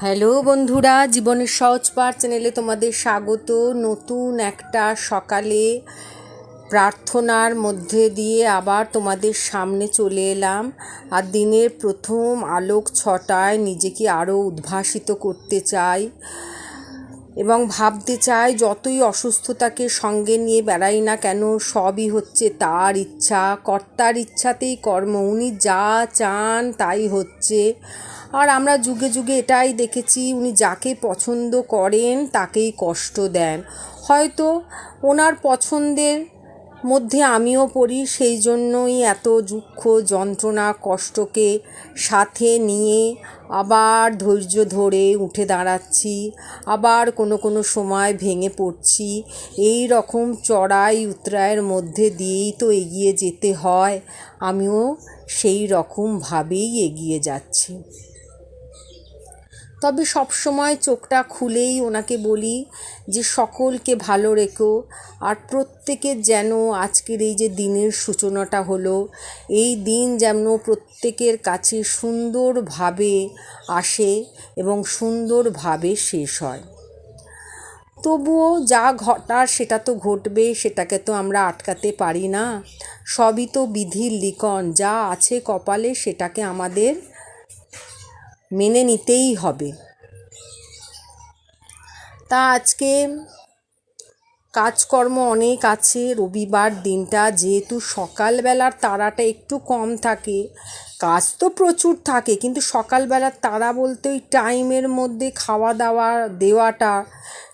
Hello বন্ধুরা, জীবনের সহজ পার চ্যানেলে তোমাদের স্বাগত। নতুন একটা সকালে প্রার্থনার মধ্যে দিয়ে আবার তোমাদের সামনে চলে এলাম। আর দিনের প্রথম আলোক ছটায় নিজেকে আরও উদ্ভাসিত করতে চাই। এবং ভাবতে চাই যতই অসুস্থতাকে সঙ্গে নিয়ে বেড়াই না কেন, সবই হচ্ছে তার ইচ্ছা। কর্তার ইচ্ছাতেই কর্ম, উনি যা চান তাই হচ্ছে। আর আমরা যুগে যুগে এটাই দেখেছি, উনি যাকে পছন্দ করেন তাকেই কষ্ট দেন। হয়তো ওনার পছন্দের মধ্যে আমিও পড়ি, সেই জন্যই এত দুঃখ, যন্ত্রণা, কষ্টকে সাথে নিয়ে আবার ধৈর্য ধরে উঠে দাঁড়াচ্ছি, আবার কোনো কোনো সময় ভেঙে পড়ছি। এই রকম চড়াই উতরায়ের মধ্যে দিয়েই তো এগিয়ে যেতে হয়, আমিও সেই রকমভাবেই এগিয়ে যাচ্ছি। তবে সবসময় চোখটা খুলেই ওনাকে বলি যে সকলকে ভালো রেখো আর প্রত্যেকের যেন আজকের এই যে দিনের সূচনাটা হলো, এই দিন যেন প্রত্যেকের কাছে সুন্দরভাবে আসে এবং সুন্দরভাবে শেষ হয়। তবুও যা ঘটার সেটা তো ঘটবে, সেটাকে তো আমরা আটকাতে পারি না। সবই তো বিধির লিখন, যা আছে কপালে সেটাকে আমাদের মেনে নিতেই হবে। তা আজকে কাজকর্ম অনেক আছে, রবিবার দিনটা যেহেতু সকালবেলার তারাটা একটু কম থাকে, কাজ তো প্রচুর থাকে, কিন্তু সকালবেলার তারা বলতে ওই টাইমের মধ্যে খাওয়া দাওয়া দেওয়াটা,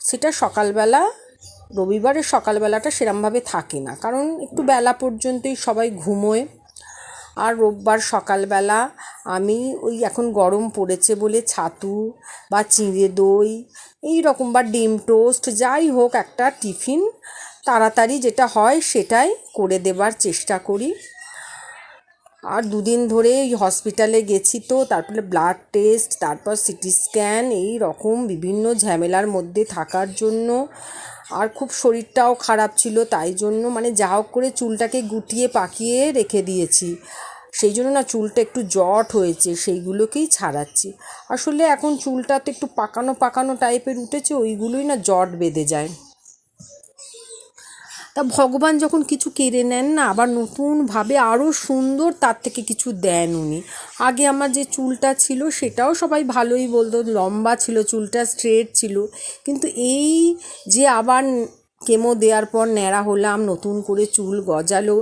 সেটা সকালবেলা, রবিবারের সকালবেলাটা সেরমভাবে থাকে না। কারণ একটু বেলা পর্যন্তই সবাই ঘুমোয়। আর রোববার সকালবেলা আমি ওই এখন গরম পড়েছে বলে ছাতু বা চিঁড়ে দই, এই রকম বা ডিম টোস্ট, যাই হোক একটা টিফিন তাড়াতাড়ি যেটা হয় সেটাই করে দেবার চেষ্টা করি। আর দুদিন ধরে হসপিটালে গেছি তো, তারপরে ব্লাড টেস্ট তারপর সিটি স্ক্যান এই রকম বিভিন্ন ঝামেলার মধ্যে থাকার জন্য। আর খুব শরীরটাও খারাপ ছিল, তাই জন্য মানে যা হোক করে চুলটাকে গুটিয়ে পাকিয়ে রেখে দিয়েছি। সেই জন্য না চুলটা একটু জট হয়েছে, সেইগুলোকেই ছাড়াচ্ছি। আসলে এখন চুলটা তো একটু পাকানো পাকানো টাইপের উঠেছে, ওইগুলোই না জট বেঁধে যায়। তা ভগবান যখন কিছু কেড়ে নেন না, আবার নতুনভাবে আরও সুন্দর তার থেকে কিছু দেন উনি। আগে আমার যে চুলটা ছিল সেটাও সবাই ভালোই বলতো, লম্বা ছিল, চুলটা স্ট্রেট ছিল। কিন্তু এই যে আবার কেমো দেওয়ার পর ন্যাড়া হলাম, নতুন করে চুল গজালো,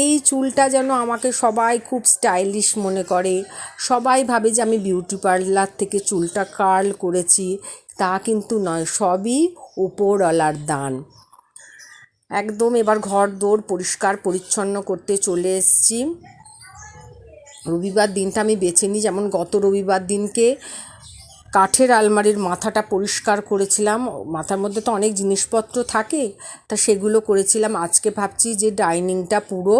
এই চুলটা যেন আমাকে সবাই খুব স্টাইলিশ মনে করে। সবাই ভাবে যে আমি বিউটি পার্লার থেকে চুলটা কার্ল করেছি, তা কিন্তু নয়, সবই উপরওয়ালার দান। একদম এবার ঘর দৌড় পরিষ্কার পরিচ্ছন্ন করতে চলে এসছি। রবিবার দিনটা আমি বেছে নিই, যেমন গত রবিবার দিনকে কাঠের আলমারির মাথাটা পরিষ্কার করেছিলাম। মাথার মধ্যে তো অনেক জিনিসপত্র থাকে, তা সেগুলো করেছিলাম। আজকে ভাবছি যে ডাইনিংটা পুরো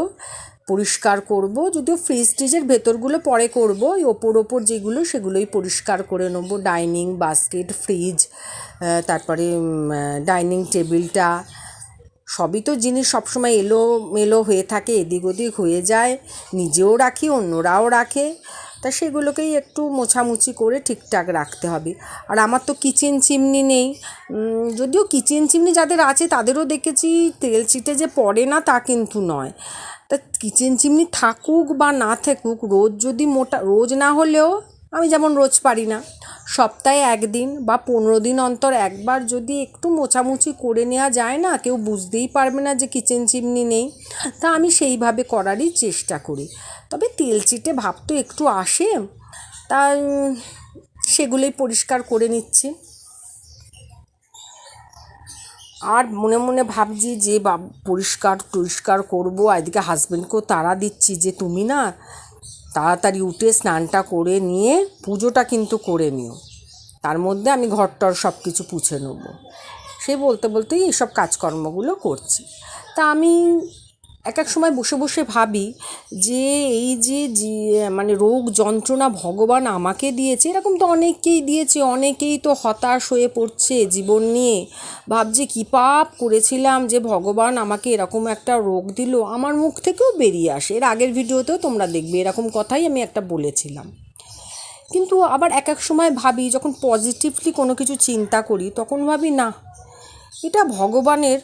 পরিষ্কার করব, যদিও ফ্রিজ ট্রিজের ভেতরগুলো পরে করব ওই ওপর ওপর যেগুলো সেগুলোই পরিষ্কার করে নেব। ডাইনিং, বাস্কেট, ফ্রিজ তারপরে ডাইনিং টেবিলটা সবই তো জিনিস সবসময় এলো মেলো হয়ে থাকে, এদিক ওদিক হয়ে যায়, নিজেও রাখি, অন্যরাও রাখে। তা সেগুলোকেই একটু মোছামুছি করে ঠিকঠাক রাখতে হবে। আর আমার তো কিচেন চিমনি নেই। যদিও কিচেন চিমনি যাদের আছে তাদেরও দেখেছি, তেল চিটে যে পড়ে না তা কিন্তু নয়। তা কিচেন চিমনি থাকুক বা না থাকুক, রোজ যদি মোটা, রোজ না হলেও আমি যেমন রোজ পারি না। সপ্তাহে একদিন বা পনেরো দিন অন্তর একবার যদি একটু মোছামুছি করে নেওয়া যায় না, কেউ বুঝতেই পারবে না যে কিচেন চিমনি নেই। তা আমি সেইভাবে করারই চেষ্টা করি। তবে তেল চিটে ভাব তো একটু আসে। তা, সেগুলোই পরিষ্কার করে নিচ্ছি। আর মনে মনে ভাবছি যে, বা পরিষ্কার টরিষ্কার করব এদিকে হাজব্যান্ডকেও তাড়া দিচ্ছি যে, তুমি না তাড়াতাড়ি উঠে স্নানটা করে নিয়ে পুজোটা কিন্তু করে নিও। তার মধ্যে আমি ঘরটর সব কিছু পুছে নেব। সে বলতে বলতেই এইসব কাজকর্মগুলো করছি। তা আমি এক এক সময় বসে বসে ভাবি যে এই যে মানে রোগ যন্ত্রণা ভগবান আমাকে দিয়েছে, এরকম তো অনেককেই দিয়েছে, অনেকেই তো হতাশ হয়ে পড়ছে জীবন নিয়ে। ভাবছে কী পাপ করেছিলাম যে ভগবান আমাকে এরকম একটা রোগ দিল, আমার মুখ থেকেও বেরিয়ে আসে। এর আগের ভিডিওতেও তোমরা দেখবে এরকম কথাই আমি একটা বলেছিলাম। কিন্তু আবার এক এক সময় ভাবি, যখন পজিটিভলি কোনো কিছু চিন্তা করি, তখন ভাবি না, এটা ভগবানের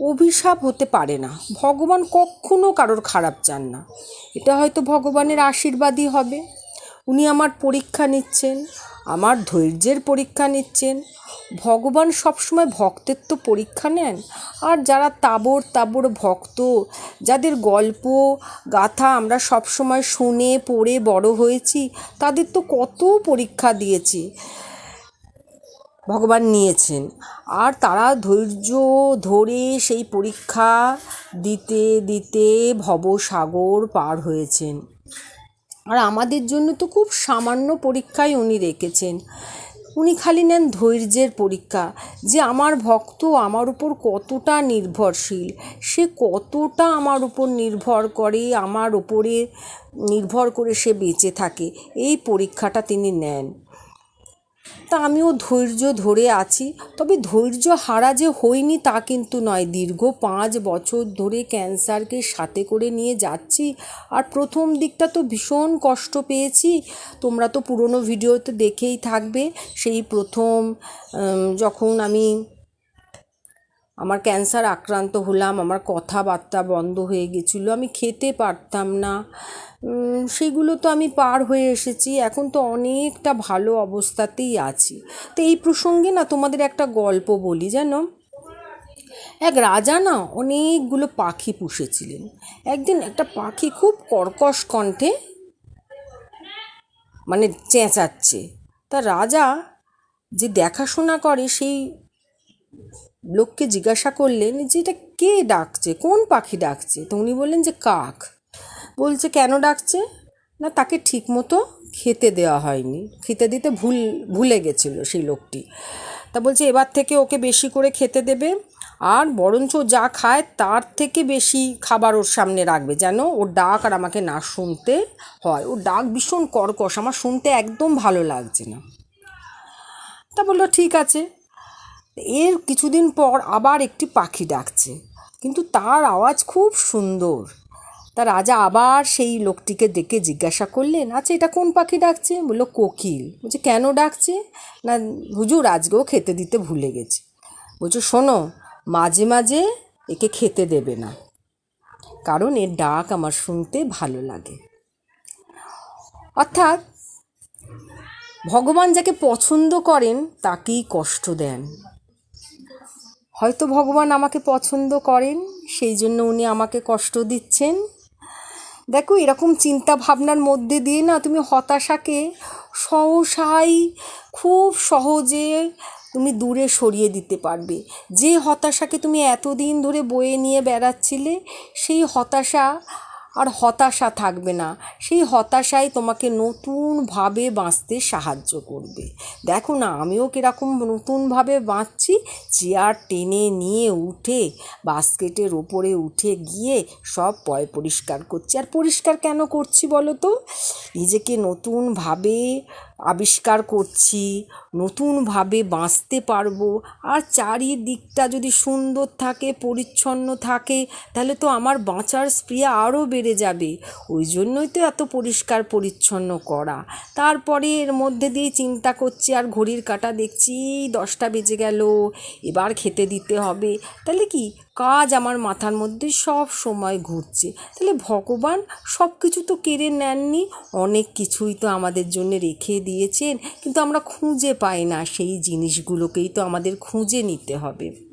অভিশাপ হতে পারে না। ভগবান কখনো কারোর খারাপ চান না। এটা হয়তো ভগবানের আশীর্বাদই হবে। উনি আমার পরীক্ষা নিচ্ছেন, আমার ধৈর্যের পরীক্ষা নিচ্ছেন। ভগবান সবসময় ভক্তের তো পরীক্ষা নেন। আর যারা তাবর তাবর ভক্ত, যাদের গল্প, গাথা আমরা সবসময় শুনে পড়ে বড় হয়েছি, তাদের তো কত পরীক্ষা দিয়েছি। ভগবান নিয়েছেন। আর তারা ধৈর্য ধরে সেই পরীক্ষা দিতে দিতে ভবসাগর পার হয়েছেন। আর আমাদের জন্য তো খুব সামান্য পরীক্ষাই উনি রেখেছেন। উনি খালি নেন ধৈর্যের পরীক্ষা। যে আমার ভক্ত আমার উপর কতটা নির্ভরশীল, সে কতটা আমার উপর নির্ভর করে, আমার উপরে নির্ভর করে সে বেঁচে থাকে, এই পরীক্ষাটা তিনি নেন। তা আমিও ধৈর্য ধরে আছি। তবে ধৈর্য হারা যে হইনি তা কিন্তু নয়। দীর্ঘ পাঁচ বছর ধরে ক্যান্সারকে সাথে করে নিয়ে যাচ্ছি। আর প্রথম দিকটা তো ভীষণ কষ্ট পেয়েছি। তোমরা তো পুরনো ভিডিওতে দেখেই থাকবে। সেই প্রথম যখন আমি আমার ক্যান্সার আক্রান্ত হলাম, আমার কথাবার্তা বন্ধ হয়ে গেছিল, আমি খেতে পারতাম না। সেগুলো তো আমি পার হয়ে এসেছি, এখন তো অনেকটা ভালো অবস্থাতেই আছি। তো এই প্রসঙ্গে না তোমাদের একটা গল্প বলি, জানো? এক রাজা না অনেকগুলো পাখি পুষেছিলেন। একদিন একটা পাখি খুব কর্কশ কণ্ঠে মানে চেঁচাচ্ছে। তা রাজা যে দেখাশোনা করে সেই লোককে জিজ্ঞাসা করলেন যে এটা কে ডাকছে? কোন পাখি ডাকছে? তো উনি বললেন যে কাক। বলছে, কেন ডাকছে? না, তাকে ঠিক মতো খেতে দেওয়া হয়নি। খেতে দিতে ভুল, ভুলে গেছিল সেই লোকটি। তা বলছে, এবার থেকে ওকে বেশি করে খেতে দেবে। আর বরঞ্চ যা খায় তার থেকে বেশি খাবার ওর সামনে রাখবে। যেন ওর ডাক আর আমাকে না শুনতে হয়। ওর ডাক ভীষণ কর্কশ। আমার শুনতে একদম ভালো লাগছে না। তা বলল, ঠিক আছে। এর কিছুদিন পর আবার একটি পাখি ডাকছে। কিন্তু তার আওয়াজ খুব সুন্দর। তা রাজা আবার সেই লোকটিকে ডেকে জিজ্ঞাসা করলেন আচ্ছা এটা কোন পাখি ডাকছে? বলল, কোকিল। বলছে, কেন ডাকছে? না, হুজুর আজকেও খেতে দিতে ভুলে গেছে। বলছে, শোনো, মাঝে মাঝে একে খেতে দেবে না, কারণ এর ডাক আমার শুনতে ভালো লাগে। অর্থাৎ ভগবান যাকে পছন্দ করেন, তাকেই কষ্ট দেন। হয়তো ভগবান আমাকে পছন্দ করেন, সেই জন্য উনি আমাকে কষ্ট দিচ্ছেন। দেখো, এরকম চিন্তা ভাবনার মধ্যে দিয়ে না তুমি হতাশাকে সহসাই খুব সহজে তুমি দূরে সরিয়ে দিতে পারবে। যে হতাশাকে তুমি এতদিন ধরে বয়ে নিয়ে বেড়াচ্ছিলে, সেই হতাশা আর হতাশা থাকবে না। সেই হতাশাই তোমাকে নতুনভাবে বাঁচতে সাহায্য করবে। দেখো না, আমিও কীরকম নতুনভাবে বাঁচছি। চেয়ার টেনে নিয়ে উঠে, বাস্কেটের ওপরে উঠে গিয়ে সব পয় পরিষ্কার করছি। আর পরিষ্কার কেন করছি বলো তো? নিজেকে নতুনভাবে আবিষ্কার করছি, নতুনভাবে বাঁচতে পারব। আর চারিদিকটা যদি সুন্দর থাকে, পরিচ্ছন্ন থাকে, তাহলে তো আমার বাঁচার স্প্রিয়া আরও বেড়ে যাবে। ওই জন্যই তো এত পরিষ্কার পরিচ্ছন্ন করা। তারপরে এর মধ্যে দিয়ে চিন্তা করছি, আর ঘড়ির কাটা দেখছি, দশটা বেজে গেল, এবার খেতে দিতে হবে। তাহলে কি? কাজ আমার মাথার মধ্যে সব সময় ঘুরছে। তাহলে ভগবান সব কিছু তো কেড়ে নেননি, অনেক কিছুই তো আমাদের জন্য রেখে দিয়েছেন, কিন্তু আমরা খুঁজে পাই না, সেই জিনিসগুলোকেই তো আমাদের খুঁজে নিতে হবে।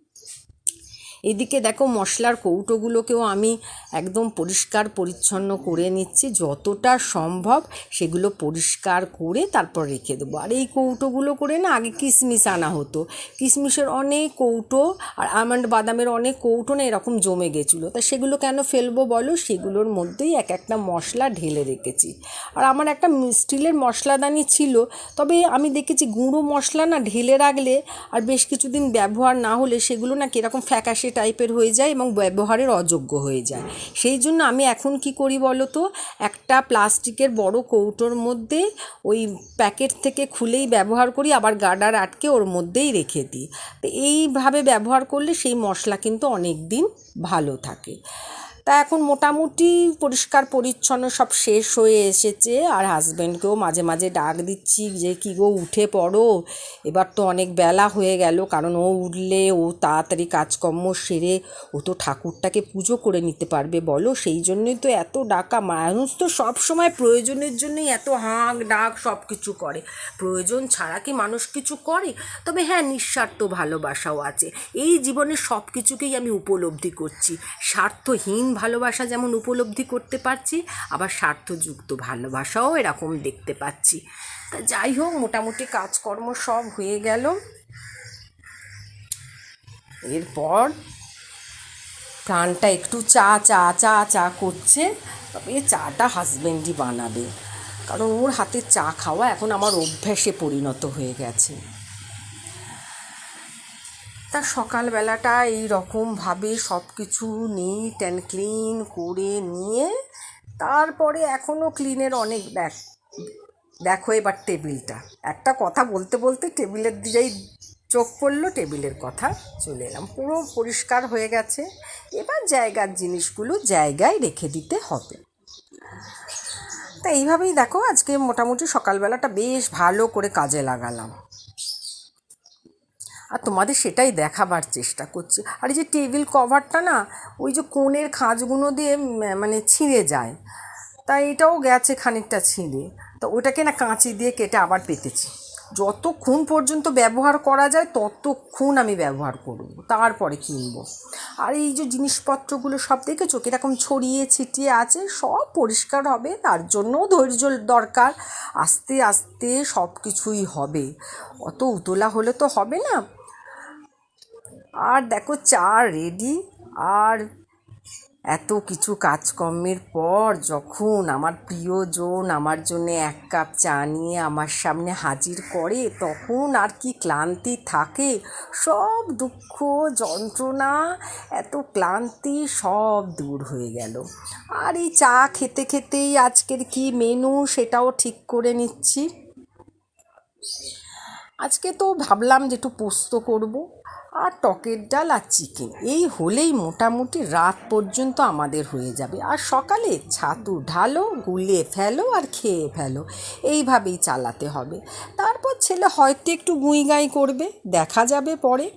এদিকে দেখো মশলার কৌটোগুলোকেও আমি একদম পরিষ্কার পরিচ্ছন্ন করে নিচ্ছি। যতটা সম্ভব সেগুলো পরিষ্কার করে তারপর রেখে দেবো। আর এই কৌটোগুলো করে না আগে কিশমিশ আনা হতো। কিশমিশের অনেক কৌটো আর আমন্ড বাদামের অনেক কৌটো না এরকম জমে গেছিল। তা সেগুলো কেন ফেলব বলো? সেগুলোর মধ্যেই এক একটা মশলা ঢেলে রেখেছি। আর আমার একটা স্টিলের মশলাদানি ছিল। তবে আমি দেখেছি গুঁড়ো মশলা না ঢেলে রাখলে আর বেশ কিছুদিন ব্যবহার না হলে সেগুলো না কীরকম ফ্যাকাশে টাইপের হয়ে যায় এবং ব্যবহারের অযোগ্য হয়ে যায়। সেই জন্য আমি এখন কি করি বলো তো একটা প্লাস্টিকের বড় কৌটোর মধ্যে ওই প্যাকেট থেকে খুলেই ব্যবহার করি, আবার গাডার আটকে ওর মধ্যেই রেখে দিই। তো এইভাবে ব্যবহার করলে সেই মশলা কিন্তু অনেক দিন ভালো থাকে। তা এখন মোটামুটি পরিষ্কার, পরিচ্ছন্ন সব শেষ হয়ে এসেছে। আর হাজব্যান্ডকেও মাঝে মাঝে ডাক দিচ্ছি যে, কি গো, উঠে পড়ো। এবার তো অনেক বেলা হয়ে গেল, কারণ ও উঠলে, ও তাড়াতাড়ি কাজকর্ম সেরে ও তো ঠাকুরটাকে পুজো করে নিতে পারবে, বলো। সেই জন্যই তো এত ডাকা। মানুষ তো সব সময় প্রয়োজনের জন্যই এত হাঁক ডাক সব কিছু করে। প্রয়োজন ছাড়া কি মানুষ কিছু করে? তবে হ্যাঁ নিঃস্বার্থ ভালোবাসাও আছে। এই জীবনের সব কিছুকেই আমি উপলব্ধি করছি। স্বার্থহীন ভালোবাসা যেমন উপলব্ধি করতে পারছি, আবার স্বার্থযুক্ত ভালোবাসাও এরকম দেখতে পাচ্ছি। তা যাই হোক, মোটামুটি কাজকর্ম সব হয়ে গেল। এরপর প্রাণটা একটু চা চা চা চা করছে, তবে চাটা হাজব্যান্ডই বানাবে। কারণ ওর হাতে চা খাওয়া এখন আমার অভ্যাসে পরিণত হয়ে গেছে। তা সকালবেলাটা এই রকমভাবে সব কিছু নিট অ্যান্ড ক্লিন করে নিয়ে তারপরে এখনও ক্লিনের অনেক ব্যাক দেখো এবার টেবিলটা। একটা কথা বলতে বলতে টেবিলের দিকেই চোখ পড়ল, টেবিলের কথা চলে এলাম। পুরো পরিষ্কার হয়ে গেছে। এবার জায়গার জিনিসগুলো জায়গায় রেখে দিতে হবে। তা এইভাবেই দেখো আজকে মোটামুটি সকালবেলাটা বেশ ভালো করে কাজে লাগালাম। আর তোমাদের সেটাই দেখাবার চেষ্টা করছি। আর এই যে টেবিল কভারটা না, ওই যে কোণের খাঁজগুলো দিয়ে মানে ছিঁড়ে যায়। তাই এটাও গেছে খানিকটা ছিঁড়ে। তো ওটাকে না কাঁচি দিয়ে কেটে আবার পেতেছি। যতক্ষণ পর্যন্ত ব্যবহার করা যায়, ততক্ষণ আমি ব্যবহার করব। তারপরে কিনবো। আর এই যে জিনিসপত্রগুলো সব দেখেছ? কীরকম ছড়িয়ে ছিটিয়ে আছে, সব পরিষ্কার হবে, তার জন্যও ধৈর্য দরকার। আস্তে আস্তে সব কিছুই হবে। অত উতলা হলে তো হবে না। আর দেখো চা রেডি আর এত কিছু কাজকর্মের পর যখন আমার প্রিয়জন আমার জন্য এক কাপ চা নিয়ে আমার সামনে হাজির করে, তখন আর কি ক্লান্তি থাকে? সব দুঃখ, যন্ত্রণা, এত ক্লান্তি সব দূর হয়ে গেল। আর এই চা খেতে খেতেই আজকের কি মেনু সেটাও ঠিক করে নিচ্ছি। আজকে তো ভাবলাম যে একটু পোস্ত করব। আর টকের ডাল আর চিকেন। এই হলেই মোটামুটি রাত পর্যন্ত আমাদের হয়ে যাবে। আর সকালে ছাতু ঢালো, গুলে ফেলো আর খেয়ে ফেলো। এইভাবেই চালাতে হবে। তারপর ছেলে হয়তো একটু গুঁই গাঁই করবে, দেখা যাবে পরে।